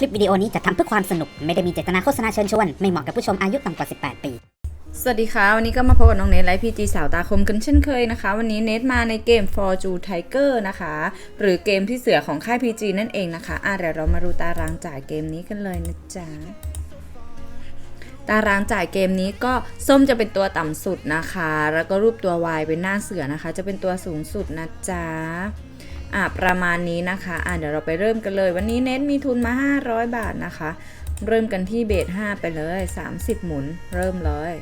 คลิปวิดีโอนี้จะทำเพื่อความสนุก ไม่ได้มีเจตนาโฆษณาเชิญชวน ไม่เหมาะกับผู้ชมอายุต่ำกว่า 18 ปี สวัสดีค่ะ วันนี้ก็มาพบกับน้องเนทไลฟ์พีจีสาวตาคมกันเช่นเคยนะคะ วันนี้เนทมาในเกม For Ju Tiger นะคะ หรือเกมที่เสือของค่าย PG นั่นเองนะคะอะเดี๋ยวเรามาดูตารางจ่ายเกมนี้กันเลยนะจ๊ะตารางจ่ายเกมนี้ก็ส้มจะเป็นตัวต่ำสุดนะคะ แล้วก็รูปตัว Y เป็นหน้าเสือนะคะ จะเป็นตัวสูงสุดนะจ๊ะ อะประมาณนี้นะคะอะเดี๋ยวเราไปเริ่มกันเลย วันนี้เน็ตมีทุนมา 500 บาทนะคะ เริ่มกันที่เบส5ไปเลย 30 หมุน เริ่มเลย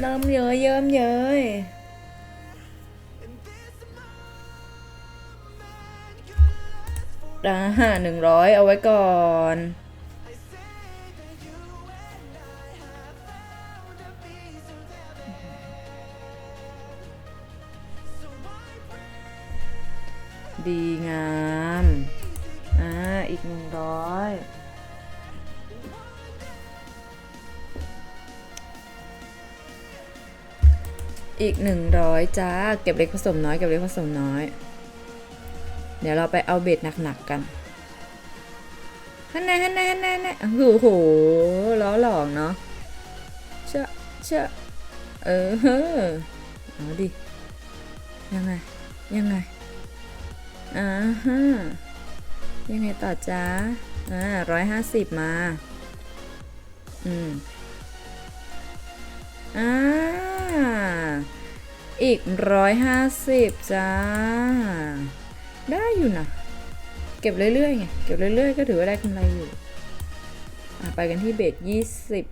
เริ่มเยอะเยิ้มเย้ยอ่าหนึ่งร้อยเอาไว้ก่อน ดีงามอ่าอีกหนึ่งร้อยอีกหนึ่งร้อยจ้า เก็บเล็กผสมน้อยเก็บเล็กผสมน้อย เดี๋ยวเราไปเอาเบ็ดหนักๆกันฮันแน่ฮันแน่ฮันแน่ฮันแน่โอ้โหล้อหลอกเนาะเชอะเชอะเออฮ้อเอาดิยังไงยังไง อ่าฮะยังไงต่อจ้าอ่าร้อยห้าสิบมา อืม อ่า อีกร้อยห้าสิบจ้า ได้อยู่นะ เก็บเรื่อยๆไง เก็บเรื่อยๆ ก็ถือว่าได้กำไรอยู่ อะไปกันที่เบสยี่สิบ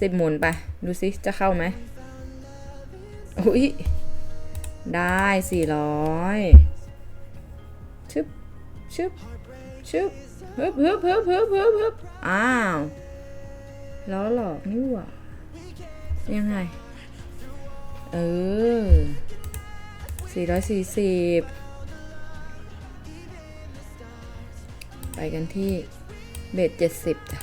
สิบหมุนไป ดูซิ จะเข้าไหมอุ้ยได้สี่ร้อย ชึบชึบชึบฮึบฮึบฮึบฮึบฮึบฮึบอ้าวล้อหลอกนี่หว่ายังไง เออสี่ร้อยสี่สิบไปกันที่เบ็ดเจ็ดสิบจ้ะ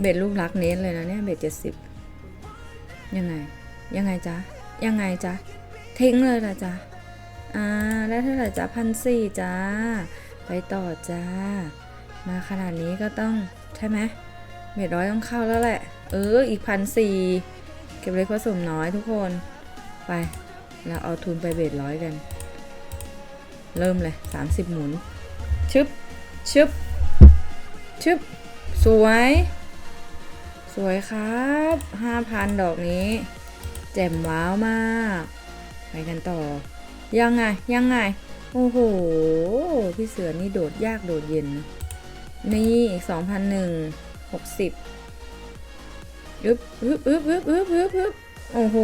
เบ็ดลูกรักเน้นเลยนะเนี่ยเบ็ดเจ็ดสิบยังไง ยังไงจ๊ะ ยังไงจ๊ะ ทิ้งเลยละจ๊ะ อ่าได้เท่าไหร่จ๊ะพันสี่จ้า ไปต่อจ้า มาขนาดนี้ก็ต้องใช่ไหมเบ็ดร้อยต้องเข้าแล้วแหละ เออ อีกพันสี่เก็บเล็กผสมน้อยทุกคน ไปแล้วเอาทุนไปเบ็ดร้อยกัน เริ่มเลย30หมุน ชึบ ชึบ ชึบ สวย สวยครับ5,000ดอกนี้ แจ่มว้าวมาก ไปกันต่อ ยังไงยังไง โอ้โห พี่เสือนี่โดดยากโดดเย็น นี่อีกสองพันหนึ่งหกสิบอึบอึบอึบอึบอึบอึบอึบโอ้โห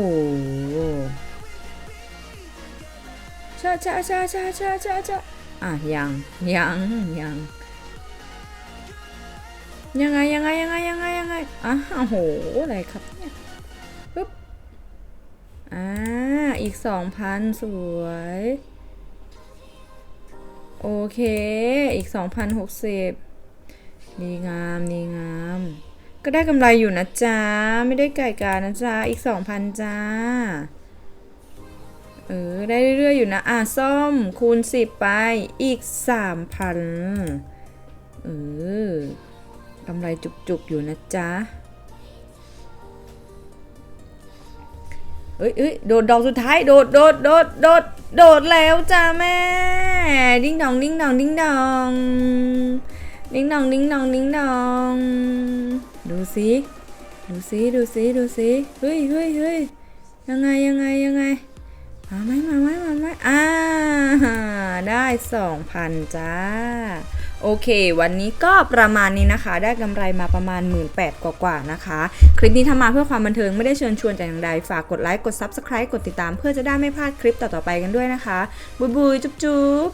ชาชาชาชาชาชาชาอะยังยังยังยังไงยังไงยังไงยังไงยังไงอะโอ้โหอะไรครับเนี่ย อ่า อีกสองพันสวย โอเค อีกสองพันหกสิบดีงามดีงาม ก็ได้กำไรอยู่นะจ๊ะ ไม่ได้ไก่กานะจ๊ะ อีกสองพันจ้า เออ ได้เรื่อยๆอยู่นะ อะส้มคูณสิบไป อีกสามพันเออกำไรจุกๆอยู่นะจ๊ะ เอ้ยเอ้ยโดดดอกสุดท้ายโดดโดดโดดโดดโดดแล้วจ้าแม่ ดิ้งดองดิ้งดองดิ้งดองดิ้งดองดิ้งดองดิ้งดอง ดูสิดูสิดูสิดูสิเฮ้ยเฮ้ยเฮ้ยยังไงยังไงยังไงมาไหมมาไหมมาไหมอ่าได้สองพันจ้า โอเค วันนี้ก็ประมาณนี้นะคะ ได้กำไรมาประมาณ 1 8ื่นกว่าๆนะคะ คลิปนี้ทำมาเพื่อความบันเทิงไม่ได้เชิญชวนแต่อย่างใด ฝากกดไลค์ กด Subscribe กดติดตาม เพื่อจะได้ไม่พลาดคลิปต่อๆไปกันด้วยนะคะบุยบุยจุ๊บจุ๊บ